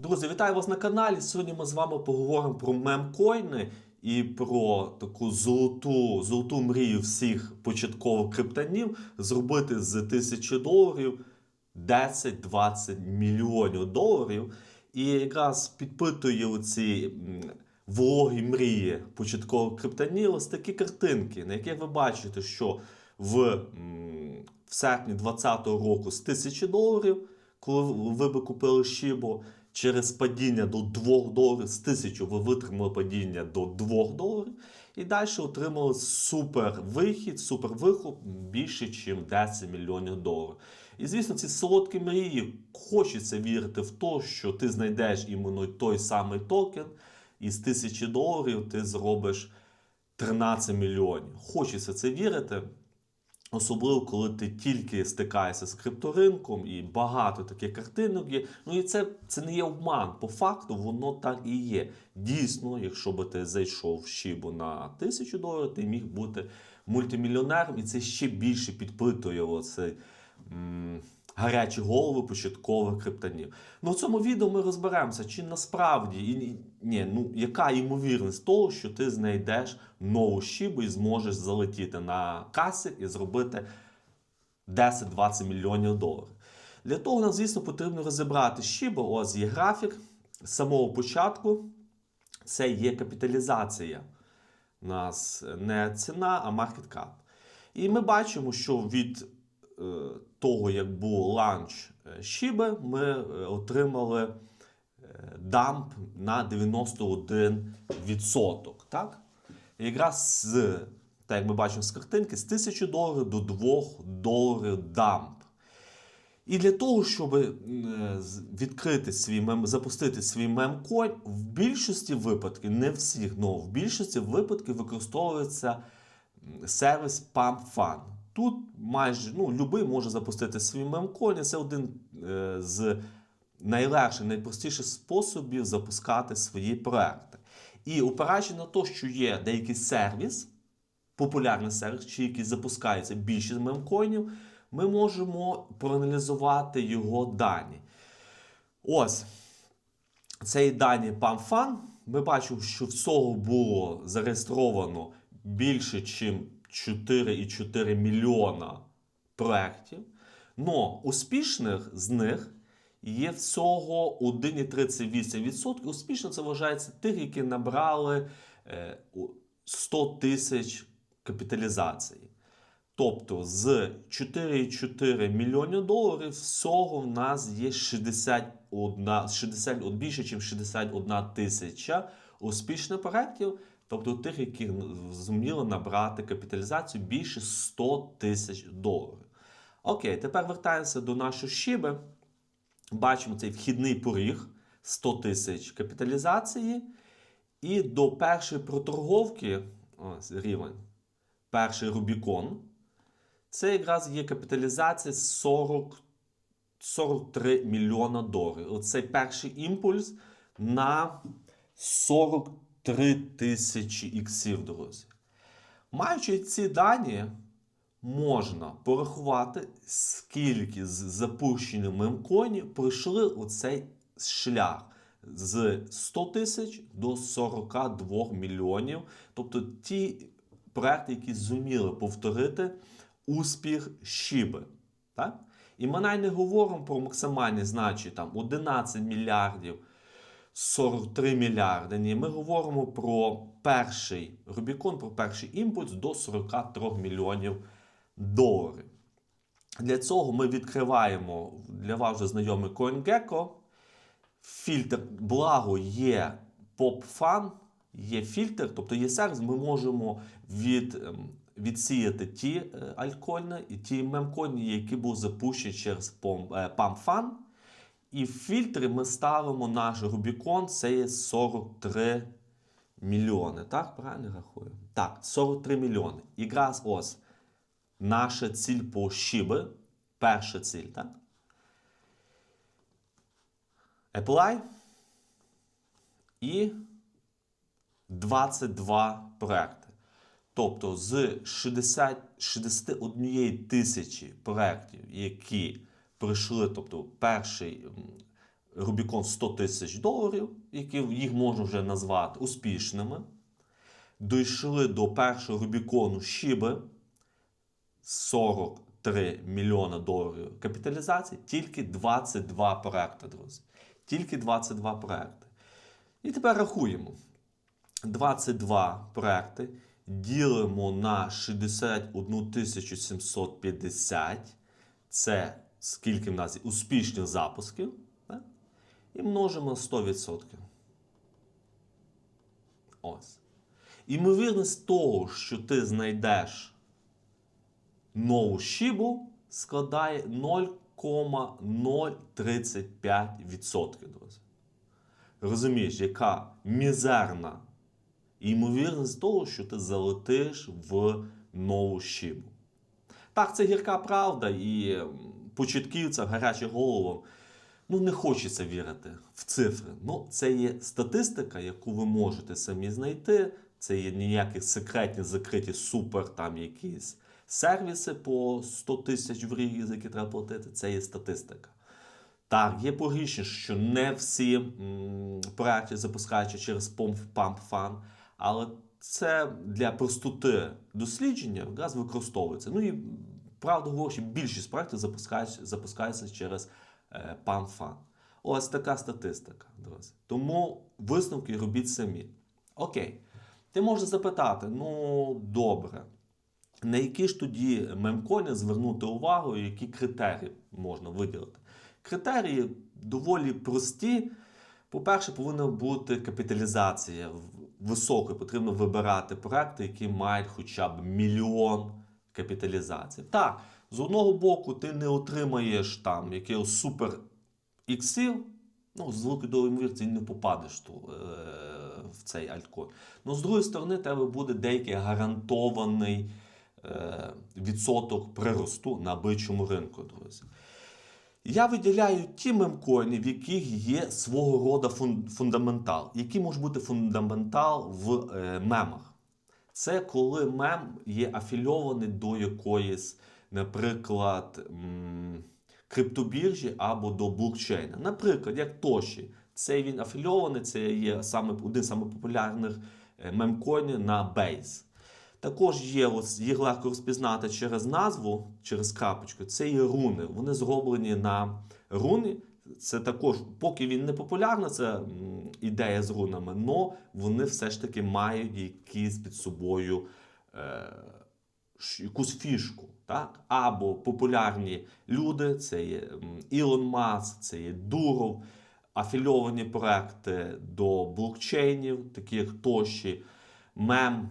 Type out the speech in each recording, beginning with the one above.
Друзі, вітаю вас на каналі. Сьогодні ми з вами поговоримо про мемкоїни і про таку золоту, золоту мрію всіх початкових криптонів зробити з тисячі доларів 10-20 мільйонів доларів. І якраз підпитує оці вологі мрії початкових криптонів ось такі картинки, на яких ви бачите, що в, в серпні 2020 року з 1000 доларів, коли ви би купили Шібо, через падіння до 2 доларів, з 1000 ви витримали падіння до 2 доларів, і далі отримали супер вихід, супер вихоп більше, ніж 10 мільйонів доларів. І звісно, ці солодкі мрії хочеться вірити в те, що ти знайдеш іменно той самий токен, і з 1000 доларів ти зробиш 13 мільйонів. Хочеться це вірити. Особливо, коли ти тільки стикаєшся з крипторинком і багато таких картинок є. Ну і це, це не є обман. По факту воно так і є. Дійсно, якщо би ти зайшов в Шібу на тисячу доларів, ти міг бути мультимільйонером, і це ще більше підпитує оцей гарячі голови початкових криптонів. Ну в цьому відео ми розберемося, чи насправді і, ні, ну, яка ймовірність того, що ти знайдеш нову щібу і зможеш залетіти на касик і зробити 10-20 мільйонів доларів. Для того нам, звісно, потрібно розібрати щібу. Ось є графік. З самого початку це є капіталізація. У нас не ціна, а market cap. І ми бачимо, що від того, як був ланч е, Шіби, ми е, отримали е, дамп на 91%. Так? Якраз з, так як ми бачимо з картинки, з 1000 доларів до 2 доларів дамп. І для того, щоб е, відкрити свій мем, запустити свій мемкоін, в більшості випадків, не всіх, але в більшості випадків використовується сервіс PumpFun. Тут майже ну, любий може запустити свій мемкоін. Це один е, з найлегших, найпростіших способів запускати свої проекти. І опираючи на те, що є деякий сервіс, популярний сервіс, чи який запускається більшість мемкоїнів, ми можемо проаналізувати його дані. Ось цей дані PAMFAN. Ми бачимо, що всього було зареєстровано більше, ніж 4,4 мільйона проєктів. Но успішних з них є всього 1,38%. Успішно це вважається тих, які набрали е, 100 тисяч капіталізації. Тобто з 4,4 мільйонів доларів всього в нас є 61, 60, більше, ніж 61 тисяча успішних проєктів, тобто тих, які зуміли набрати капіталізацію більше 100 тисяч доларів. Окей, тепер вертаємося до нашої щіби. Бачимо цей вхідний поріг 100 тисяч капіталізації. І до першої проторговки, ось рівень, перший Рубікон, це якраз є капіталізація 40, 43 мільйона доларів. Оцей перший імпульс на 43 тисячі іксів, друзі. Маючи ці дані, можна порахувати, скільки з запущених мемкоїнів пройшли оцей шлях з 100 тисяч до 42 мільйонів. Тобто ті проекти, які зуміли повторити успіх Шіби. Так? І ми навіть не говоримо про максимальні значення там 11 мільярдів. 43 мільярди. Ми говоримо про перший Рубікон, про перший імпульс до 43 мільйонів доларів. Для цього ми відкриваємо для вас вже знайомий CoinGecko. Фільтр, благо є PopFan, є фільтр, тобто є сервіс, ми можемо від, ем, відсіяти ті е, альткоїни і ті мемкоїни, які були запущені через е, PumpFan. І в фільтрі ми ставимо наш Рубікон, це є 43 мільйони. Так, правильно рахую? Так, 43 мільйони. Якраз ось наша ціль по Шіби. Перша ціль, так? Apply. І 22 проекти. Тобто з 60, 61 тисячі проєктів, які пройшли, тобто перший Рубікон 100 тисяч доларів, які їх можна вже назвати успішними. Дійшли до першого Рубікону Шіби 43 мільйона доларів капіталізації, тільки 22 проекти, друзі. Тільки 22 проекти. І тепер рахуємо. 22 проекти ділимо на 61 750. Це скільки в нас успішних запусків. так? І множимо 100%. Ось. Імовірність того, що ти знайдеш нову шибу, складає 0,035%, друзі. Розумієш, яка мізерна ймовірність того, що ти залетиш в нову шибу. Так, це гірка правда, і початківцям, гарячим головам ну, не хочеться вірити в цифри. Ну, це є статистика, яку ви можете самі знайти. Це є ніякі секретні, закриті супер там якісь сервіси по 100 тисяч в рік, за які треба платити. Це є статистика. Так, є погрішні, що не всі проекти запускаються через PumpFan, але це для простоти дослідження якраз використовується. Ну і правду говорячи, більшість проєктів запускається, запускається через е, PumpFan. Ось така статистика, друзі. Тому висновки робіть самі. Окей. Ти можеш запитати: ну добре, на які ж тоді мемконі звернути увагу, які критерії можна виділити? Критерії доволі прості. По-перше, повинна бути капіталізація висока. Потрібно вибирати проекти, які мають хоча б мільйон капіталізації. Так, з одного боку, ти не отримаєш там якихось супер іксів, ну, з великою долею ймовірності не попадеш ту, е, в цей альткоін. Ну, з другої сторони, тебе буде деякий гарантований е, відсоток приросту на бичому ринку, друзі. Я виділяю ті мемкоїни, в яких є свого роду фундаментал. Який може бути фундаментал в е, мемах? Це коли мем є афільований до якоїсь, наприклад, криптобіржі або до блокчейна. Наприклад, як Тоші. Це він афільований, це є саме, один з популярних е, мемкоїнів на Base. Також є, ось, їх легко розпізнати через назву, через крапочку. Це є руни. Вони зроблені на руни. Це також, поки він не популярна, це ідея з рунами, але вони все ж таки мають якісь під собою е, якусь фішку. Так? Або популярні люди, це є Ілон Маск, це є Дуров, афільовані проекти до блокчейнів, такі як Тоші, Мем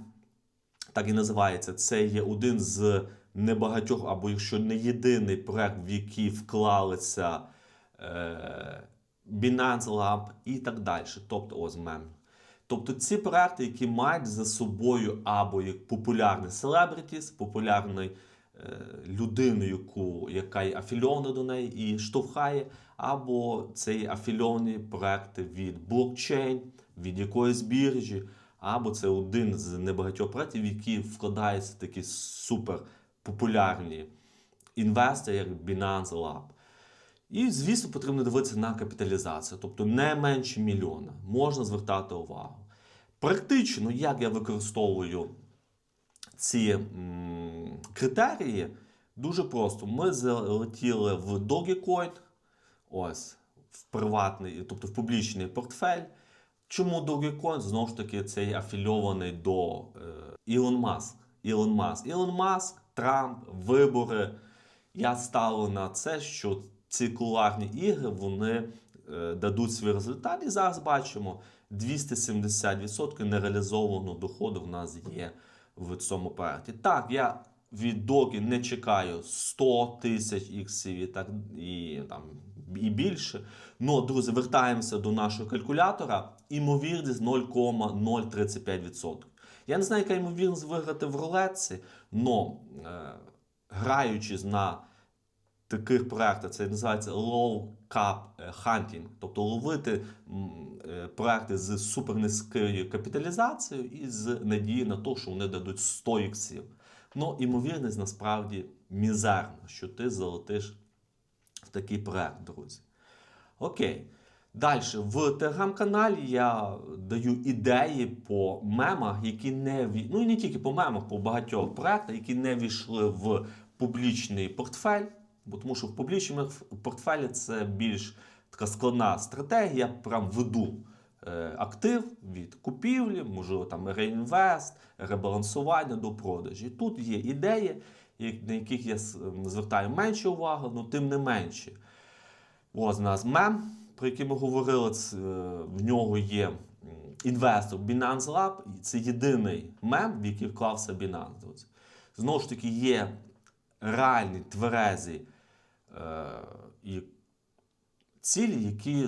так і називається. Це є один з небагатьох, або якщо не єдиний проект, в який вклалися Binance Lab і так далі. Тобто мем. Тобто ці проекти, які мають за собою або як популярний селебритіс, популярний е, людину, яку, яка є афільована до неї і штовхає, або це є афільовані проекти від блокчейн, від якоїсь біржі, або це один з небагатьох проєктів, в які вкладаються такі супер популярні інвестори, як Binance Lab. І, звісно, потрібно дивитися на капіталізацію, тобто не менше мільйона. Можна звертати увагу. Практично, як я використовую ці м, критерії, дуже просто. Ми залетіли в Dogecoin, ось, в приватний, тобто в публічний портфель. Чому Dogecoin? Знову ж таки, це є афільований до е, Ілон Маск. Ілон Маск. Ілон Маск, Трамп, вибори. Я ставлю на це, що ці кулуарні ігри вони е, дадуть свій результат. І зараз бачимо 270% нереалізованого доходу в нас є в цьому проєкті. Так, я від Доги не чекаю 100 тисяч іксів і так і там і більше. Ну, друзі, вертаємося до нашого калькулятора. Імовірність 0,035%. Я не знаю, яка ймовірність виграти в рулетці, але е, граючи на таких проєктах, це називається low cap hunting, тобто ловити е, проекти з супернизькою капіталізацією і з надією на те, що вони дадуть 100 іксів. Ну, імовірність насправді мізерна, що ти залетиш в такий проект, друзі. Окей. Далі, в телеграм-каналі я даю ідеї по мемах, які не ну і не тільки по мемах, по багатьох проектах, які не війшли в публічний портфель. Бо тому що в публічному портфелі це більш така складна стратегія. Прям веду е, актив від купівлі, можливо, там реінвест, ребалансування до продажі. Тут є ідеї, на яких я звертаю менше уваги, але тим не менше. Ось у нас мем, про який ми говорили. Е, в нього є інвестор Binance Lab. Це єдиний мем, в який вклався Binance. Знову ж таки, є реальні тверезі і цілі, які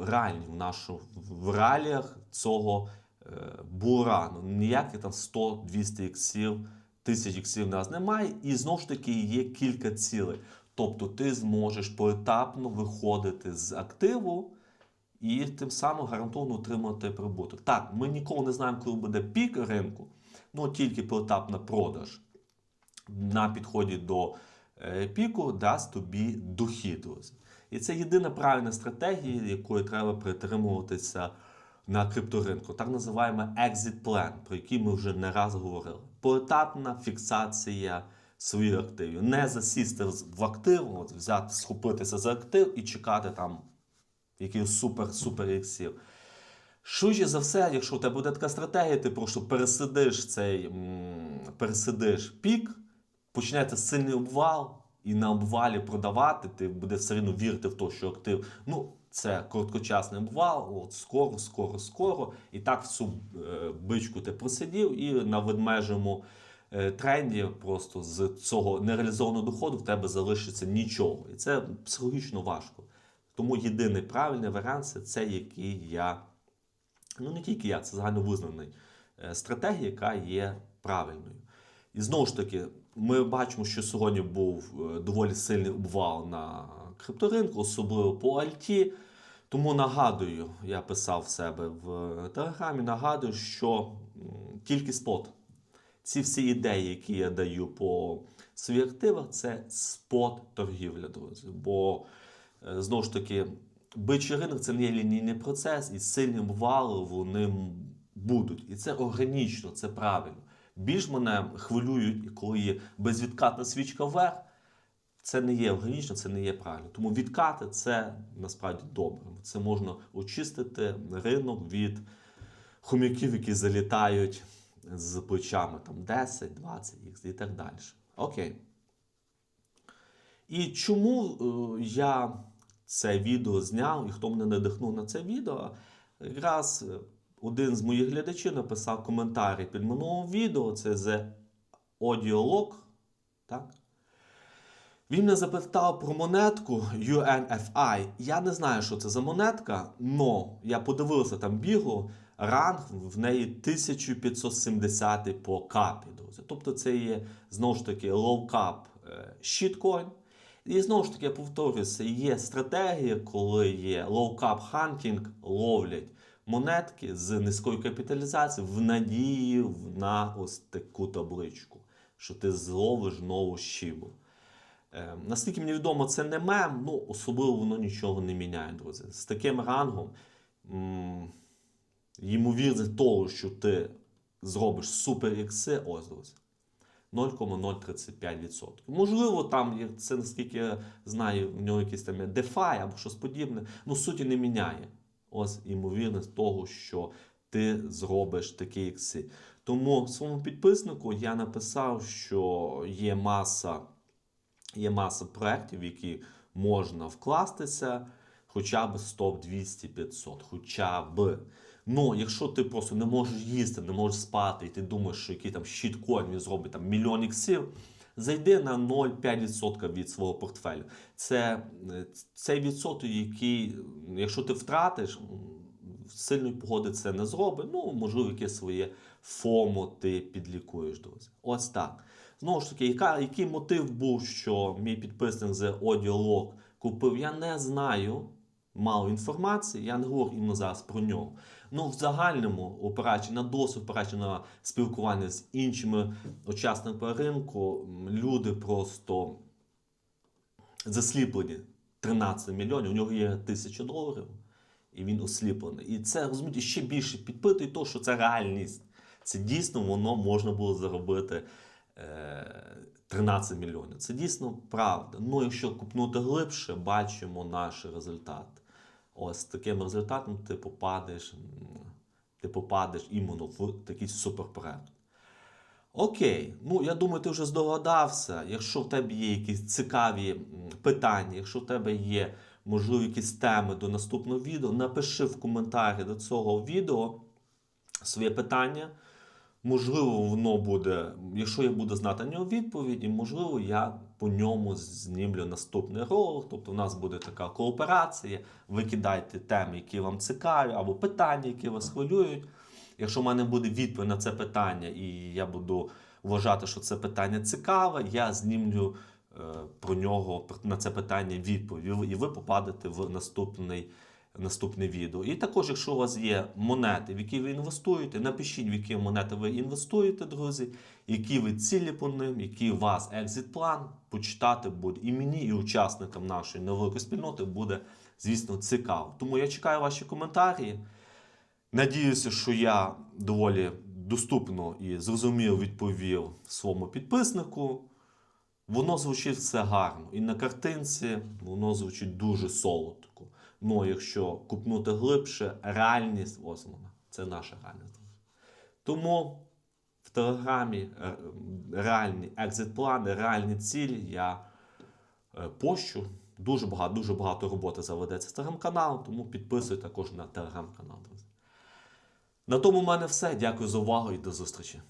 реальні в, нашу, в реаліях цього е, бурану. Ніяких там 100-200 іксів, тисяч іксів в нас немає. І знову ж таки є кілька цілей. Тобто ти зможеш поетапно виходити з активу і тим самим гарантовано отримати прибуток. Так, ми ніколи не знаємо, коли буде пік ринку, ну тільки поетапна продаж на підході до е, піку дасть тобі дохід. І це єдина правильна стратегія, якої треба притримуватися на крипторинку. Так називаємо exit plan, про який ми вже не раз говорили. Поетапна фіксація своїх активів. Не засісти в актив, от взяти, схопитися за актив і чекати там якихось супер-супер іксів. Швидше за все, якщо у тебе буде така стратегія, ти просто пересидиш цей пересидиш пік, почнеться сильний обвал, і на обвалі продавати, ти буде все одно вірити в те, що актив. Ну, це короткочасний обвал, от скоро, скоро, скоро. І так в цю е, бичку ти просидів, і на ведмежому е, тренді просто з цього нереалізованого доходу в тебе залишиться нічого. І це психологічно важко. Тому єдиний правильний варіант це цей, який я ну не тільки я, це загальновизнаний е, стратегія, яка є правильною. І знову ж таки, ми бачимо, що сьогодні був е, доволі сильний обвал на крипторинку, особливо по Альті. Тому нагадую, я писав в себе в телеграмі, нагадую, що тільки спот. Ці всі ідеї, які я даю по своїх активах, це спот торгівля, друзі. Бо е, знову ж таки, бичий ринок це не є лінійний процес, і сильні обвали вони будуть. І це органічно, це правильно. Більш мене хвилюють, коли є безвідкатна свічка вверх, це не є органічно, це не є правильно. Тому відкати це насправді добре. Це можна очистити ринок від хомяків, які залітають з плечами там 10, 20 х і так далі. Окей. І чому е, я це відео зняв і хто мене надихнув на це відео? Якраз е, один з моїх глядачів написав коментарі під минулим відео. Це The Audiolog. Так? Він мене запитав про монетку UNFI. Я не знаю, що це за монетка, але я подивився там бігло, ранг в неї 1570 по капі. Друзі. Тобто це є знову ж таки low cap е. І знову ж таки, я повторюся, є стратегія, коли є low cap hunting, ловлять монетки з низькою капіталізацією в надії на ось таку табличку, що ти зловиш нову щібу. Е, наскільки мені відомо, це не мем, ну особливо воно нічого не міняє, друзі. З таким рангом, м- ймовірність того, що ти зробиш супер ікси, ось друзі. 0,035%. Можливо, там це наскільки я знаю, в нього якийсь там DeFi або щось подібне. Ну, суті не міняє. Ось ймовірність того, що ти зробиш такі ікси. Тому своєму підписнику я написав, що є маса, є маса проєктів, в які можна вкластися хоча б 100, 200, 500, хоча б. Ну, якщо ти просто не можеш їсти, не можеш спати, і ти думаєш, що який там щиткоін він зробить там мільйон іксів, зайди на 0,5% від свого портфелю. Це е, цей відсоток, який, якщо ти втратиш, сильної погоди це не зробить. Ну, можливо, якесь своє ФОМО ти підлікуєш, друзі. Ось так. Знову ж таки, яка, який мотив був, що мій підписник з Audiolog купив, я не знаю. Мало інформації, я не говорю іменно зараз про нього. Ну, в загальному, опираючи на досвід, опираючи на спілкування з іншими учасниками ринку, люди просто засліплені 13 мільйонів, у нього є тисяча доларів. і він осліплений. І це розумієте, ще більше підпитує то, що це реальність. Це дійсно воно можна було заробити е, 13 мільйонів. Це дійсно правда. Ну, якщо купнути глибше, бачимо наш результат. Ось таким результатом ти попадеш, ти попадеш іменно в такий суперпроект. Окей, ну я думаю, ти вже здогадався. Якщо в тебе є якісь цікаві питання, якщо в тебе є, можливо, якісь теми до наступного відео, напиши в коментарі до цього відео своє питання. Можливо, воно буде, якщо я буду знати на нього відповідь, і можливо, я по ньому знімлю наступний ролик. Тобто, у нас буде така кооперація. Ви кидайте теми, які вам цікаві, або питання, які вас хвилюють. Якщо в мене буде відповідь на це питання, і я буду вважати, що це питання цікаве, я знімлю е, про нього на це питання відповідь, і ви попадете в наступний, наступне відео. І також, якщо у вас є монети, в які ви інвестуєте, напишіть, в які монети ви інвестуєте, друзі, які ви цілі по ним, який у вас екзит-план, почитати буде і мені, і учасникам нашої невеликої спільноти буде, звісно, цікаво. Тому я чекаю ваші коментарі. Надіюся, що я доволі доступно і зрозуміло відповів своєму підписнику. Воно звучить все гарно. І на картинці воно звучить дуже солодко. Ну, якщо купнути глибше, реальність, ось. Це наша реальність. Тому в Телеграмі е, реальні екзит-плани, реальні цілі я е, пощу. Дуже багато, дуже багато роботи заведеться з телеграм-каналом, тому підписуй також на телеграм-канал. На тому в мене все. Дякую за увагу і до зустрічі.